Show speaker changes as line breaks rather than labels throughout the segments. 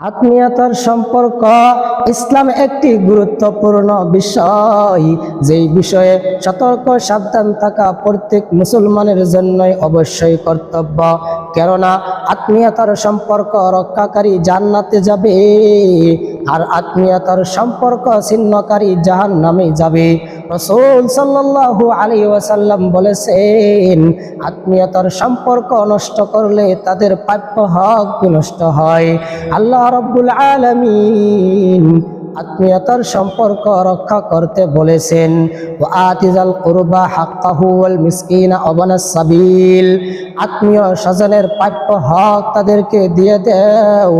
আত্মীয়তার সম্পর্ক ইসলাম একটি গুরুত্বপূর্ণ বিষয়। যেই বিষয়ে সতর্ক, সাবধান থাকা প্রত্যেক মুসলমানের জন্যই অবশ্যই কর্তব্য। কেননা, আত্মীয়তার সম্পর্ক রক্ষাকারী জান্নাতে যাবে, আর আত্মীয়তার সম্পর্ক ছিন্নকারী জাহান নামে যাবে। রসুল সাল্লাহ আলী ওয়াসাল্লাম বলেছেন আত্মীয়তার সম্পর্ক নষ্ট করলে তাদের প্রাপ্য হক নষ্ট হয়। আল্লাহ রব্বুল আলমিন আত্মীয়তার সম্পর্ক রক্ষা করতে বলেছেন ও আতিজাল কুরবা হাক্কাহু মিসকিনা অবনা সাবিল। আত্মীয় স্বজনের প্রাপ্য হক তাদেরকে দিয়ে দেও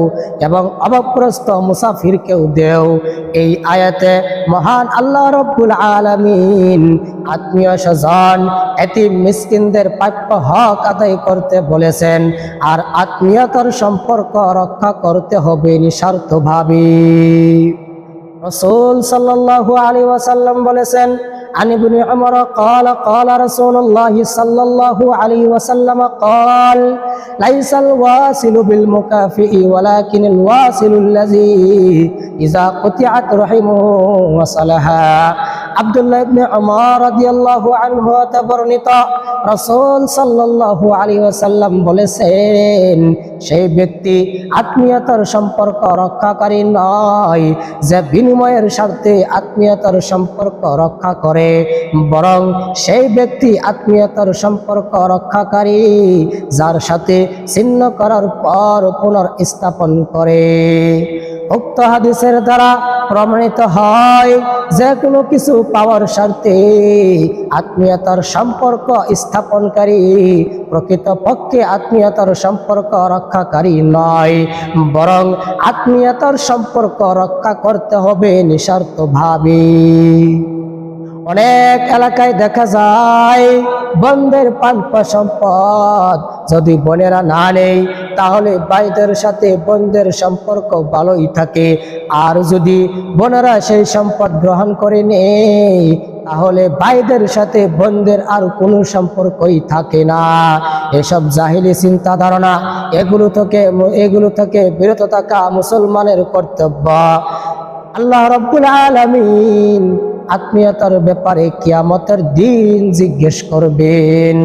এবং অভাবগ্রস্ত মুসাফিরকেও দেও। এই আয়াতে মহান আল্লাহ রব্বুল আলামিন আত্মীয় স্বজন এটি মিসকিনদের প্রাপ্য হক আদায় করতে বলেছেন, আর আত্মীয়তার সম্পর্ক রক্ষা করতে হবে নিঃস্বার্থভাবে। রসুল সাল্লাল্লাহু আলী ওয়াসাল্লাম বলেছেন عن ابن عمر قال قال رسول الله صلى الله عليه وسلم قال ليس الواصل بالمكافئ ولكن الواصل الذي إذا قطعت رحمه وصلها আব্দুল্লাহ ইবনে ওমর রাদিয়াল্লাহু আনহু হতে বলেছেন, সেই ব্যক্তি আত্মীয়তার সম্পর্ক রক্ষাকারী নয় যে বিনিময়ের স্বার্থে আত্মীয়তার সম্পর্ক রক্ষা করে, বরং সেই ব্যক্তি আত্মীয়তার সম্পর্ক রক্ষাকারী, যার সাথে ছিন্ন করার পর পুনর্স্থাপন করে। উক্ত হাদিসের দ্বারা প্রমাণিত হয় যে কোনো কিছু পাওয়ার স্বার্থে আত্মীয়তার সম্পর্ক স্থাপনকারী প্রকৃতপক্ষে আত্মীয়তার সম্পর্ক রক্ষাকারী নয়, বরং আত্মীয়তার সম্পর্ক রক্ষা করতে হবে নিঃস্বার্থভাবে। অনেক এলাকায় দেখা যায়, বন্ধের পাল্প সম্পদ যদি বোনেরা না নেই তাহলে ভাইদের সাথে বোনদের সম্পর্ক ভালোই থাকে। আর যদি বোনেরা সেই সম্পদ গ্রহণ করে নেই তাহলে ভাইদের সাথে বোনদের আর কোনো সম্পর্কই থাকে না। এসব জাহিলি চিন্তা ধারণা এগুলো থেকে এগুলো থেকে বিরত থাকা মুসলমানের কর্তব্য। আল্লাহ রব্বুল আলামিন আত্মীয়তার ব্যাপারে কিয়ামতের দিন জিজ্ঞেস করবেন।